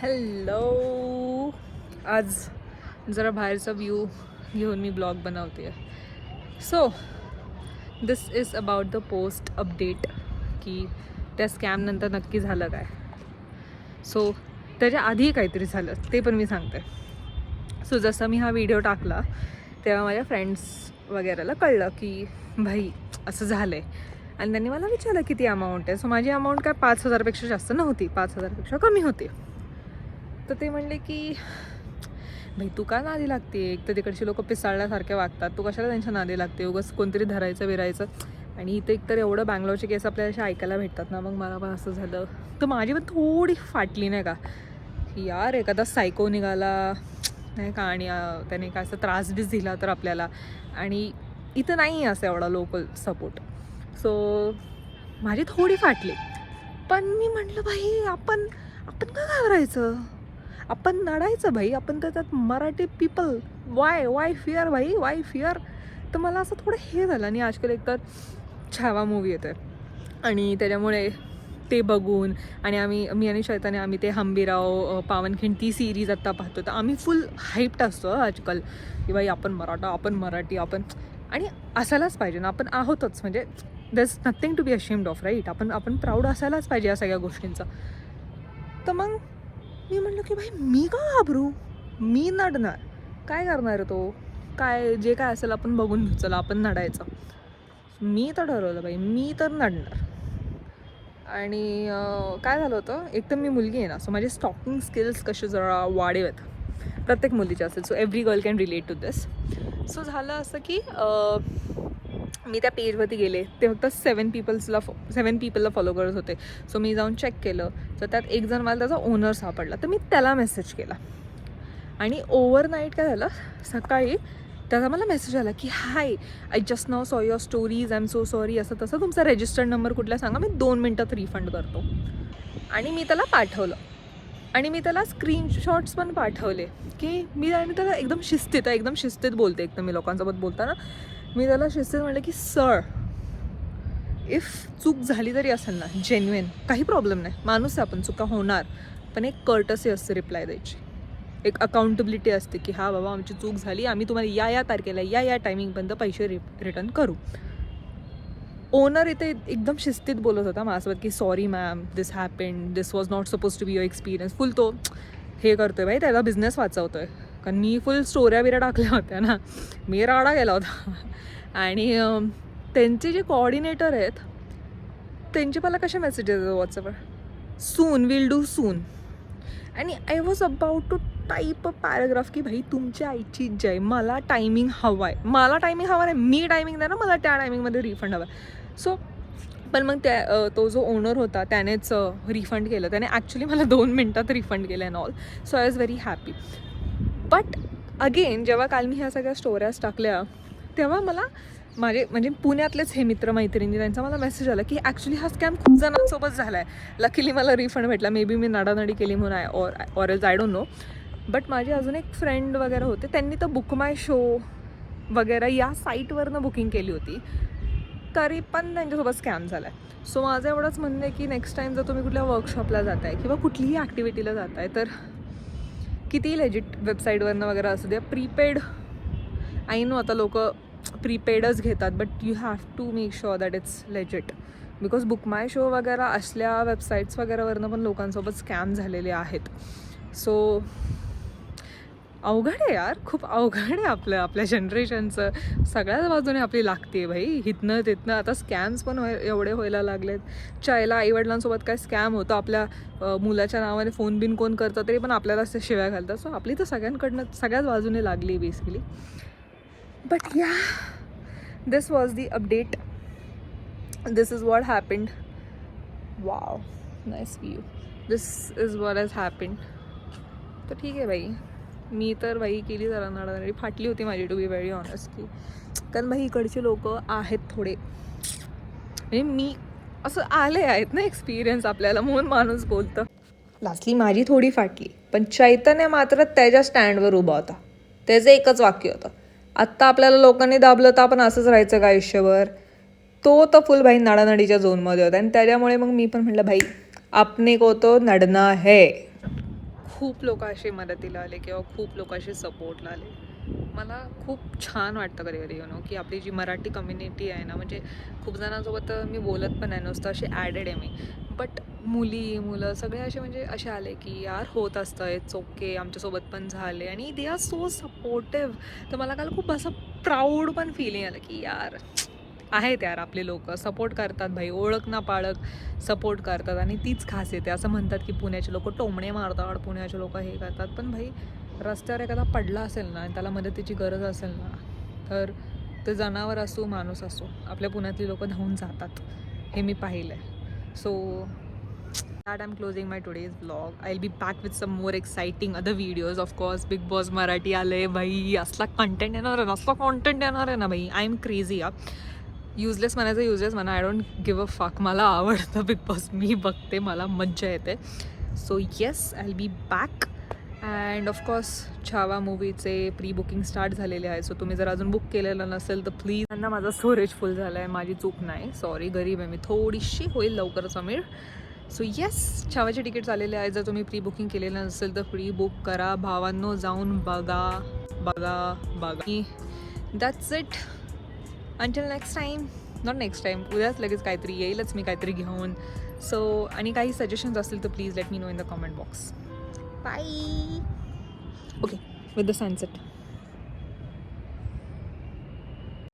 Hello आज जरा बाहेरचा व्ह्यू घेऊन मी ब्लॉग बनवते आहे so this is about the post update की त्या स्कॅमनंतर नक्की झालं काय. सो त्याच्या आधी काहीतरी झालं ते पण मी सांगते. सो जसा मी हा व्हिडिओ टाकला तेव्हा माझ्या फ्रेंड्स वगैरेला कळलं की भाई असं झालं आहे आणि त्यांनी मला विचारलं किती अमाऊंट आहे. सो माझी अमाऊंट काय पाच हजारपेक्षा जास्त नव्हती पाच हजारपेक्षा कमी होती. तर ते म्हणले की भाई तू का नादी लागते? एक तर तिकडची लोक पिसाळल्यासारखे वागतात. तू कशाला त्यांच्या नादी लागते? उगाच कोणतरी धरायचं विरायचं आणि इथे एकतर एवढं बँगलोरचे केस आपल्याला असे ऐकायला भेटतात ना मग मला पण असं झालं. तर माझी पण थोडी फाटली नाही का? यार एखादा सायको निघाला नाही का? आणि त्याने काय असं त्रास बीस दिला तर आपल्याला. आणि इथं नाही आहे असं एवढा लोकल सपोर्ट सो माझी थोडी फाटली. पण मी म्हटलं भाई आपण आपण का घाबरायचं? आपण नडायचं भाई आपण तर त्यात Marathi people why why fear भाई? वाय फिअर तर मला असं थोडं हे झालं आणि आजकाल एकतर छावा मूवी येते आणि त्याच्यामुळे ते बघून आणि आम्ही मी आणि शैताने आम्ही ते हंबीराव पावनखिंड ती सिरीज आत्ता पाहतो. तर आम्ही फुल हाईप्ट असतो आजकाल. की बाई आपण मराठा आपण मराठी आपण आणि असायलाच पाहिजे ना. आपण आहोतच. म्हणजे there is nothing to be ashamed of right आपण आपण प्राऊड असायलाच पाहिजे या सगळ्या गोष्टींचा. तर मग मी म्हणलं की भाई मी का घाबरू? मी नडणार. काय करणार तो? काय जे काय असेल आपण बघून घेऊ. चला आपण नडायचं. मी तर ठरवलं बाई मी तर नडणार. आणि काय झालं होतं? एक तर मी मुलगी आहे ना सो माझे स्टॉकिंग स्किल्स कसे जरा वाढेव आहेत प्रत्येक मुलीचे असेल. So every girl can relate to this so झालं असं की मी त्या पेजवरती गेले ते फक्त सेवन पीपल्सला फॉ सेवन पीपलला फॉलो करत होते. सो मी जाऊन चेक केलं. तर त्यात एक जण मला त्याचा ओनर सापडला. तर मी त्याला मेसेज केला. आणि ओव्हरनाईट काय झालं? सकाळी त्याचा मला मेसेज आला की hi I just now saw your stories I am so sorry असं तसं तुमचा रजिस्टर्ड नंबर कुठला सांगा? मी दोन मिनटात रिफंड करतो. आणि मी त्याला पाठवलं. आणि मी त्याला स्क्रीनशॉट्स पण पाठवले की मी आणि त्याला एकदम शिस्तीत एकदम शिस्तीत बोलते. एकदम मी लोकांसोबत बोलताना. मी त्याला शिस्तीत म्हटलं की सर इफ चूक झाली तरी असेल ना जेन्युन काही प्रॉब्लेम नाही. माणूस आहे आपण चुका होणार. पण एक कर्टसी असते रिप्लाय द्यायची. एक अकाउंटेबिलिटी असते की हा बाबा आमची चूक झाली आम्ही तुम्हाला या या तारखेला या या टायमिंगपर्यंत पैसे रि रिटर्न करू. ओनर इथे एकदम शिस्तीत बोलत होता माझ्यासोबत की sorry ma'am this happened this was not suppose to be your experience फुल तो हे करतोय बाई त्याला बिझनेस वाचवतोय. कारण मी फुल स्टोऱ्या बिऱ्या टाकल्या होत्या ना. मी राडा गेला होता. आणि त्यांचे जे कोऑर्डिनेटर आहेत त्यांचे मला कसे मेसेज येतात व्हॉट्सअपवर सून विल डू सून आणि I was about to type a paragraph की भाई तुमच्या आईची जय. मला टायमिंग हवा आहे मला टायमिंग हवा नाही. मी टायमिंग द्या ना मला त्या टायमिंगमध्ये रिफंड हवा. आहे सो पण मग त्या तो जो ओनर होता त्यानेच रिफंड केलं. त्याने ॲक्च्युली मला दोन मिनटात रिफंड केलं and all so I was very happy but again जेव्हा काल मी ह्या सगळ्या स्टोऱ्याज टाकल्या तेव्हा मला माझे म्हणजे पुण्यातलेच हे मित्र मैत्रिणी त्यांचा मला मेसेज आला की ॲक्च्युली हा स्कॅम खूप जणांसोबत झाला आहे लकीली मला रिफंड भेटला. मे बी मी नाडानाडी केली म्हणून I or or else I don't know but माझे अजून एक फ्रेंड वगैरे होते त्यांनी तर बुक माय शो वगैरे या साईटवरनं बुकिंग केली होती. तरी पण त्यांच्यासोबत स्कॅम झाला आहे सो माझं एवढंच म्हणणं आहे की नेक्स्ट टाईम जर तुम्ही कुठल्या वर्कशॉपला जाताय किंवा कुठलीही ॲक्टिव्हिटीला जाताय तर किती लेजिट वेबसाईटवरनं वगैरे असू द्या. प्रीपेड आय नो आता लोक प्रीपेडच घेतात but you have to make sure that it's legit because book my show वगैरे असल्या वेबसाईट्स वगैरेवरनं पण लोकांसोबत स्कॅम झालेले आहेत. सो अवघड आहे यार खूप अवघड आहे आपलं आपल्या जनरेशनचं. सगळ्याच बाजूने आपली लागते भाई. हिथनं तिथनं आता स्कॅम्स पण एवढे व्हायला लागलेत. चायला आईवडिलांसोबत काय स्कॅम होतं आपल्या मुलाच्या नावाने फोन बिन कोण करतं तरी पण आपल्याला असं शिव्या घालतात. सो आपली तर सगळ्यांकडनं सगळ्याच बाजूने लागली basically but yeah this was the update this is what happened wow nice view this is what has happened तर ठीक आहे बाई मी तर बाई केली जरा नडानडी फाटली होती माझी टू बी व्हेरी ऑनेस्टली कारण बाई इकडचे लोक आहेत थोडे. म्हणजे मी असं आले आहेत ना एक्सपिरियन्स आपल्याला म्हणून माणूस बोलतं. लास्टली माझी थोडी फाटली. पण चैतन्य मात्र त्याच्या स्टँडवर उभा होता. त्याचं एकच वाक्य होतं. आत्ता आपल्याला लोकांनी दाबलं तर आपण असंच राहायचं का आयुष्यभर? तो तर फुल भाई नाडानाडीच्या झोनमध्ये होता. आणि त्याच्यामुळे मग मी पण म्हटलं भाई आपने को तो नडना है. खूप लोक असे मदतीला आले किंवा खूप लोक असे सपोर्टला आले. मला खूप छान वाटतं कधी कधी यु नो की आपली जी मराठी कम्युनिटी आहे ना म्हणजे खूप जणांसोबत तर मी बोलत पण आहे नुसतं असे ॲडेड आहे मी. बट मुली मुलं सगळे असे म्हणजे असे आले की यार होत असतं इट्स ओके आमच्यासोबत पण झाले. आणि दे आर सो सपोर्टिव्ह तर मला काल खूप असं प्राऊड पण फिलिंग आलं की यार आहेत यार आपले लोक. सपोर्ट करतात भाई. ओळख ना पाळक सपोर्ट करतात आणि तीच खास येते. असं म्हणतात की पुण्याचे लोक टोमणे मारतात पुण्याचे लोक हे करतात. पण भाई रस्त्यावर एखादा पडला असेल ना आणि त्याला मदतीची गरज असेल ना तर ते जनावर असो माणूस असो आपल्या पुण्यातली लोक धावून जातात. हे मी पाहिलं आहे so that I am closing my today's blog I will be with with some more exciting other videos of course Bigg Boss Marathi आले भाई. असला कंटेंट येणार आहे ना असला कॉन्टेंट येणार आहे ना भाई. आय एम क्रेझी या युजलेस म्हणायचं युजलेस म्हणा. I don't give a fuck मला आवडतं बिग बॉस मी बघते मला मज्जा येते. So yes I be back and of course Chhaava मूवीचे pre booking start झालेले आहे सो तुम्ही जर अजून बुक केलेलं नसेल तर प्लीज त्यांना माझा स्टोरेज फुल झाला आहे माझी चूक नाही. सॉरी गरीब आहे मी. थोडीशी होईल लवकरच अमीर सो येस छावाचे तिकीट्स आलेले आहे. जर तुम्ही प्री बुकिंग केलेलं नसेल तर प्री बुक करा. भावांनो जाऊन बघा. बघा बघा. That's it until next time not next time उद्याच लगेच काहीतरी येईलच मी काहीतरी घेऊन. सो आणि काही सजेशन्स असतील तर please let me know in the comment box bye okay with the sunset